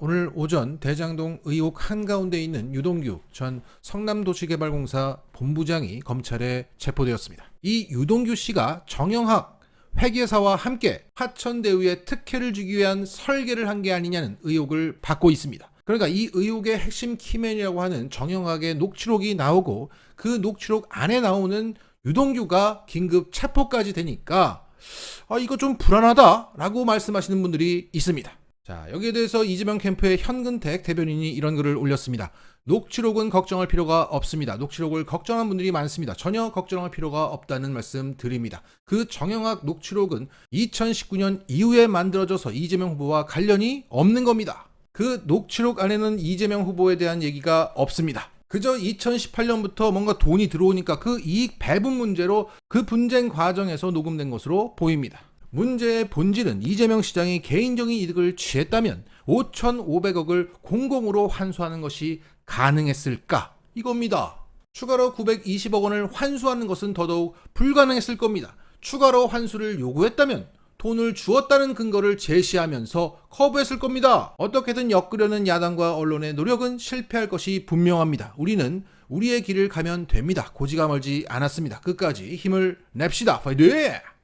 오늘 오전 대장동 의혹 한가운데 있는 유동규 전 성남도시개발공사 본부장이 검찰에 체포되었습니다. 이 유동규 씨가 정영학 회계사와 함께 하천대유에 특혜를 주기 위한 설계를 한 게 아니냐는 의혹을 받고 있습니다. 그러니까 이 의혹의 핵심 키맨이라고 하는 정영학의 녹취록이 나오고 그 녹취록 안에 나오는 유동규가 긴급 체포까지 되니까 아, 이거 좀 불안하다라고 말씀하시는 분들이 있습니다. 자, 여기에 대해서 이재명 캠프의 현근택 대변인이 이런 글을 올렸습니다. 녹취록은 걱정할 필요가 없습니다. 녹취록을 걱정한 분들이 많습니다. 전혀 걱정할 필요가 없다는 말씀 드립니다. 그 정영학 녹취록은 2019년 이후에 만들어져서 이재명 후보와 관련이 없는 겁니다. 그 녹취록 안에는 이재명 후보에 대한 얘기가 없습니다. 그저 2018년부터 뭔가 돈이 들어오니까 그 이익 배분 문제로 그 분쟁 과정에서 녹음된 것으로 보입니다. 문제의 본질은 이재명 시장이 개인적인 이득을 취했다면 5,500억을 공공으로 환수하는 것이 가능했을까? 이겁니다. 추가로 920억 원을 환수하는 것은 더더욱 불가능했을 겁니다. 추가로 환수를 요구했다면 돈을 주었다는 근거를 제시하면서 거부했을 겁니다. 어떻게든 엮으려는 야당과 언론의 노력은 실패할 것이 분명합니다. 우리는 우리의 길을 가면 됩니다. 고지가 멀지 않았습니다. 끝까지 힘을 냅시다. 파이팅!